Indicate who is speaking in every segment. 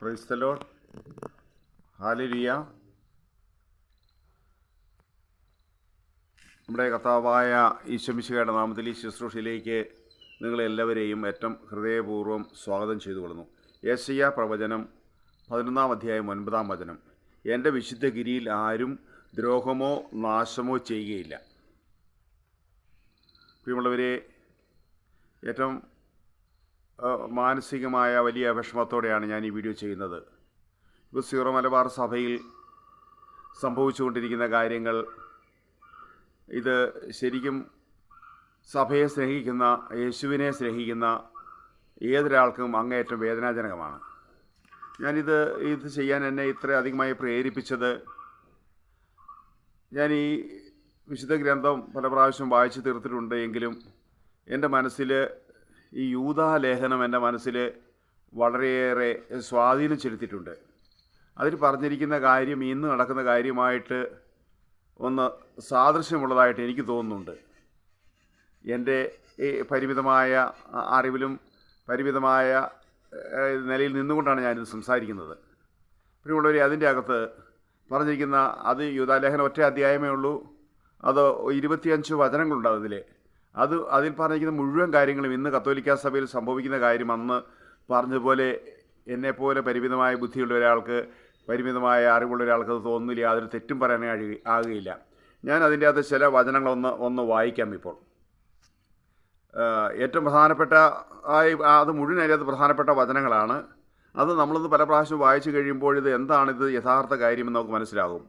Speaker 1: ക്രൈസ്തലോ ഹാലിരിയ നമ്മുടെ കർത്താവായ ഈശ്വമിശുകയുടെ നാമത്തിൽ ഈ ശുശ്രൂഷയിലേക്ക് നിങ്ങളെല്ലാവരെയും ഏറ്റവും ഹൃദയപൂർവം സ്വാഗതം ചെയ്തു കൊള്ളുന്നു യേശയ്യ പ്രവചനം പതിനൊന്നാം അധ്യായം ഒൻപതാം വചനം. എന്റെ വിശുദ്ധ ഗിരിയിൽ ആരും ദ്രോഹമോ നാശമോ ചെയ്യുകയില്ല. പ്രിയമുള്ളവരെ ഏറ്റവും മാനസികമായ വലിയ വിഷമത്തോടെയാണ് ഞാൻ ഈ വീഡിയോ ചെയ്യുന്നത്. ഇപ്പോൾ സീറോ മലബാർ സഭയിൽ സംഭവിച്ചുകൊണ്ടിരിക്കുന്ന കാര്യങ്ങൾ ഇത് ശരിക്കും സഭയെ സ്നേഹിക്കുന്ന യേശുവിനെ സ്നേഹിക്കുന്ന ഏതൊരാൾക്കും അങ്ങേയറ്റം വേദനാജനകമാണ്. ഞാനിത് ഇത് ചെയ്യാൻ എന്നെ ഇത്ര അധികമായി പ്രേരിപ്പിച്ചത് ഞാൻ ഈ വിശുദ്ധ ഗ്രന്ഥം പല പ്രാവശ്യം വായിച്ചു തീർത്തിട്ടുണ്ട് എങ്കിലും എന്റെ മനസ്സിൽ ഈ യൂതാ ലേഖനം എന്റെ മനസ്സിൽ വളരെയേറെ സ്വാധീനം ചെലുത്തിയിട്ടുണ്ട് അതിൽ പറഞ്ഞിരിക്കുന്ന കാര്യം ഇന്ന് നടക്കുന്ന കാര്യമായിട്ട് ഒന്ന് സാദൃശ്യമുള്ളതായിട്ട് എനിക്ക് തോന്നുന്നുണ്ട്. എന്റെ ഈ പരിമിതമായ അറിവിലും പരിമിതമായ നിലയിൽ നിന്നുകൊണ്ടാണ് ഞാനിത് സംസാരിക്കുന്നത്. പ്രിയമുള്ളവരെ അതിന്റെ അകത്ത് പറഞ്ഞിരിക്കുന്ന അത് യൂതാലേഖനം ഒറ്റ അധ്യായമേ ഉള്ളൂ. അത് ഇരുപത്തിയഞ്ച് വചനങ്ങളുണ്ട് അതിൽ. അത് അതിൽ പറഞ്ഞിരിക്കുന്ന മുഴുവൻ കാര്യങ്ങളും ഇന്ന് കത്തോലിക്ക സഭയിൽ സംഭവിക്കുന്ന കാര്യം അന്ന് പറഞ്ഞതുപോലെ എന്നെപ്പോലെ പരിമിതമായ ബുദ്ധിയുള്ള ഒരാൾക്ക് പരിമിതമായ അറിവുള്ള ഒരാൾക്ക് അത് തോന്നില്ല യാതൊരു തെറ്റും പറയാൻ കഴിയ- ആകുകയില്ല. ഞാൻ അതിന്റെ അകത്ത് ചില വചനങ്ങളൊന്ന് ഒന്ന് വായിക്കാം ഇപ്പോൾ. ഏറ്റവും പ്രധാനപ്പെട്ട അത് മുഴുവൻ അതിനകത്ത് പ്രധാനപ്പെട്ട വചനങ്ങളാണ്. അത് നമ്മളിന്ന് പല പ്രാവശ്യം വായിച്ചു കഴിയുമ്പോൾ ഇത് എന്താണിത് യഥാർത്ഥ കാര്യമെന്ന് നമുക്ക് മനസ്സിലാകും.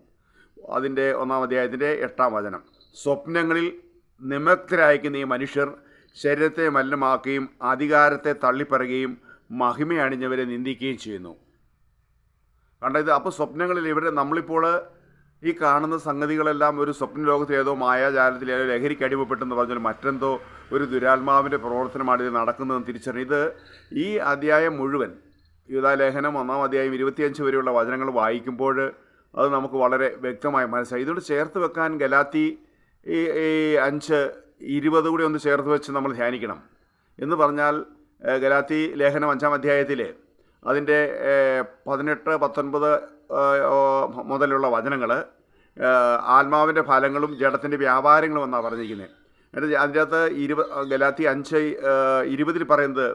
Speaker 1: അതിന്റെ ഒന്നാം അധ്യായത്തിന്റെ എട്ടാം വചനം. സ്വപ്നങ്ങളിൽ നിമഗ്നരായിരിക്കുന്ന ഈ മനുഷ്യർ ശരീരത്തെ മലിനമാക്കുകയും അധികാരത്തെ തള്ളിപ്പറയുകയും മഹിമ അണിഞ്ഞവരെ നിന്ദിക്കുകയും ചെയ്യുന്നു. കണ്ടത് അപ്പോൾ സ്വപ്നങ്ങളിൽ ഇവരെ നമ്മളിപ്പോൾ ഈ കാണുന്ന സംഗതികളെല്ലാം ഒരു സ്വപ്ന ലോകത്തിൽ ഏതോ മായാജാലത്തിൽ ഏതോ ലഹരിക്ക് അടിമപ്പെട്ടെന്ന് പറഞ്ഞാൽ മറ്റെന്തോ ഒരു ദുരാത്മാവിന്റെ പ്രവർത്തനമാണ് ഇത് നടക്കുന്നതെന്ന് തിരിച്ചറിഞ്ഞു ഇത് ഈ അധ്യായം മുഴുവൻ യുവതാലേഖനം ഒന്നാം അധ്യായം ഇരുപത്തിയഞ്ച് വരെയുള്ള വചനങ്ങൾ വായിക്കുമ്പോൾ അത് നമുക്ക് വളരെ വ്യക്തമായി മനസ്സിലായി. ഇതോട് ചേർത്ത് വെക്കാൻ ഗലാത്തി ഈ ഈ അഞ്ച് ഇരുപത് കൂടി ഒന്ന് ചേർത്ത് വെച്ച് നമ്മൾ ധ്യാനിക്കണം. എന്ന് പറഞ്ഞാൽ ഗലാത്തി ലേഖനം അഞ്ചാം അധ്യായത്തിൽ അതിന്റെ പതിനെട്ട് പത്തൊൻപത് മുതലുള്ള വചനങ്ങൾ ആത്മാവിന്റെ ഫലങ്ങളും ജഡത്തിന്റെ വ്യാപാരങ്ങളും എന്നാണ് പറഞ്ഞിരിക്കുന്നത് എന്നിട്ട് അതിന്റെ അകത്ത് ഇരുപ ഗലാത്തി അഞ്ച് ഇരുപതിൽ പറയുന്നത്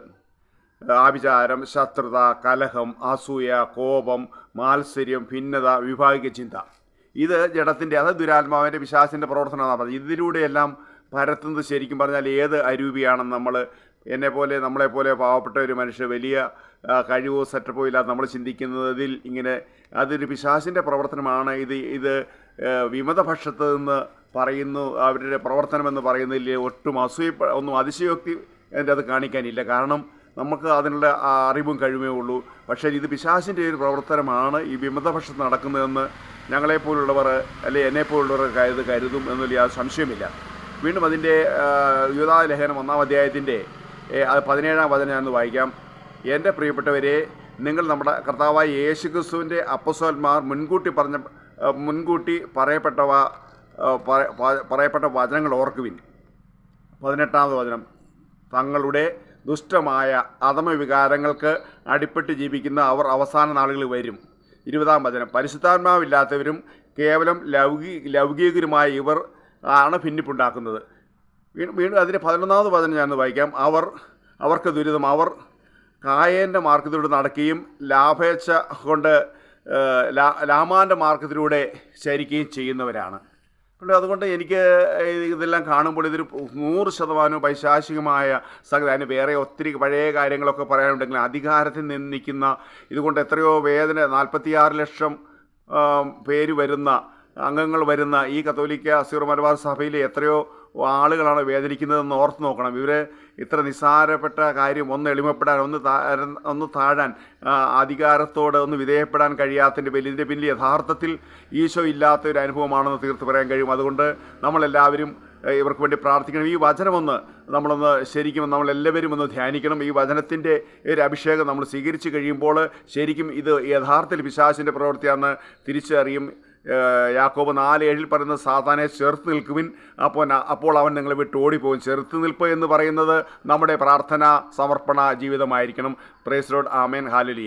Speaker 1: ആഭിചാരം ശത്രുത കലഹം അസൂയ കോപം മാത്സര്യം ഭിന്നത വിഭാഗിക ചിന്ത. ഇത് ജഡത്തിന്റെ അത് ദുരാത്മാവിന്റെ വിശ്വാസിന്റെ പ്രവർത്തനമാണ് പറഞ്ഞത്. ഇതിലൂടെയെല്ലാം പരത്തുന്നത് ശരിക്കും പറഞ്ഞാൽ ഏത് അരൂപിയാണെന്ന് നമ്മൾ എന്നെപ്പോലെ നമ്മളെപ്പോലെ പാവപ്പെട്ട ഒരു മനുഷ്യർ വലിയ കഴിവോ സെറ്റപ്പോ ഇല്ലാതെ നമ്മൾ ചിന്തിക്കുന്നതിൽ ഇങ്ങനെ അതൊരു പിശാസിന്റെ പ്രവർത്തനമാണ്. ഇത് ഇത് വിമതപക്ഷത്ത് നിന്ന് പറയുന്നു അവരുടെ പ്രവർത്തനമെന്ന് പറയുന്നതിൽ ഒട്ടും അസൂയ ഒന്നും അതിശയോക്തി എന്റെ അത് കാണിക്കാനില്ല. കാരണം നമുക്ക് അതിനുള്ള അറിവും കഴിവേ ഉള്ളൂ. പക്ഷേ ഇത് പിശാസിന്റെ ഒരു പ്രവർത്തനമാണ് ഈ വിമതപക്ഷത്ത് നടക്കുന്നതെന്ന് ഞങ്ങളെപ്പോലുള്ളവർ അല്ലെ എന്നെപ്പോലുള്ളവർ കരുത് കരുതും എന്നതിൽ യാതൊരു സംശയമില്ല വീണ്ടും അതിന്റെ യുവതാ ലേഖനം ഒന്നാം അധ്യായത്തിന്റെ അത് പതിനേഴാം വചനം ഞാനൊന്ന് വായിക്കാം. എന്റെ പ്രിയപ്പെട്ടവരെ നിങ്ങൾ നമ്മുടെ കർത്താവായ യേശു ക്രിസ്തുവിന്റെ അപ്പസോന്മാർ മുൻകൂട്ടി പറഞ്ഞ മുൻകൂട്ടി പറയപ്പെട്ടവ പറയപ്പെട്ട വചനങ്ങൾ ഓർക്കുവിൻ. പതിനെട്ടാമത് വചനം. തങ്ങളുടെ ദുഷ്ടമായ അധമവികാരങ്ങൾക്ക് അടിപ്പെട്ട് ജീവിക്കുന്ന അവർ അവസാന നാളുകളിൽ വരും. ഇരുപതാം വചനം. പരിശുദ്ധാത്മാവില്ലാത്തവരും കേവലം ലൗകി ലൗകികരുമായ ഇവർ ആണ് ഭിന്നിപ്പുണ്ടാക്കുന്നത്. വീണ്ടും അതിന്റെ പതിനൊന്നാമത് വചനം ഞാൻ വായിക്കാം. അവർ അവർക്ക് ദുരിതം. അവർ കായേന്റെ മാർഗത്തിലൂടെ നടക്കുകയും ലാഭേച്ഛ കൊണ്ട് ലാമാന്റെ മാർഗത്തിലൂടെ ശരിക്കുകയും ചെയ്യുന്നവരാണ്. അതുകൊണ്ട് എനിക്ക് ഇതെല്ലാം കാണുമ്പോൾ ഇതൊരു നൂറ് ശതമാനവും പൈശാചികമായ സംഗതി അതിന് വേറെ ഒത്തിരി പഴയ കാര്യങ്ങളൊക്കെ പറയാനുണ്ടെങ്കിൽ അധികാരത്തിൽ നിന്ന് നിൽക്കുന്ന ഇതുകൊണ്ട് എത്രയോ വേദന നാൽപ്പത്തിയാറ് ലക്ഷം പേര് വരുന്ന അംഗങ്ങൾ വരുന്ന ഈ കത്തോലിക്ക അസീർ മലബാർ സഭയിലെ എത്രയോ ആളുകളാണ് വേദനിക്കുന്നതെന്ന് ഓർത്ത് നോക്കണം. ഇവർ ഇത്ര നിസ്സാരപ്പെട്ട കാര്യം ഒന്ന് എളിമപ്പെടാൻ ഒന്ന് ഒന്ന് താഴാൻ അധികാരത്തോടെ ഒന്ന് വിധേയപ്പെടാൻ കഴിയാത്തതിന്റെ ഇതിന്റെ പിന്നിൽ യഥാർത്ഥത്തിൽ ഈശോ ഇല്ലാത്ത ഒരു അനുഭവമാണെന്ന് തീർത്ത് പറയാൻ കഴിയും. അതുകൊണ്ട് നമ്മളെല്ലാവരും ഇവർക്ക് വേണ്ടി പ്രാർത്ഥിക്കണം. ഈ വചനമൊന്ന് നമ്മളൊന്ന് ശരിക്കും നമ്മളെല്ലാവരും ഒന്ന് ധ്യാനിക്കണം. ഈ വചനത്തിന്റെ ഒരു അഭിഷേകം നമ്മൾ സ്വീകരിച്ച് കഴിയുമ്പോൾ ശരിക്കും ഇത് യഥാർത്ഥത്തിൽ പിശാസിന്റെ പ്രവൃത്തിയാണെന്ന് തിരിച്ചറിയും. യാക്കോബ് നാല് ഏഴിൽ പറയുന്ന സാധാനെ ചെറുത്ത് നിൽക്കുവിൻ. അപ്പോൾ അപ്പോൾ അവൻ നിങ്ങളെ വിട്ട് ഓടിപ്പോകും. ചെറുത്ത് നിൽപ്പ് എന്ന് പറയുന്നത് നമ്മുടെ പ്രാർത്ഥന സമർപ്പണ ജീവിതമായിരിക്കണം. പ്രേസ് ലോഡ് ആമേൻ ഹാലലിയ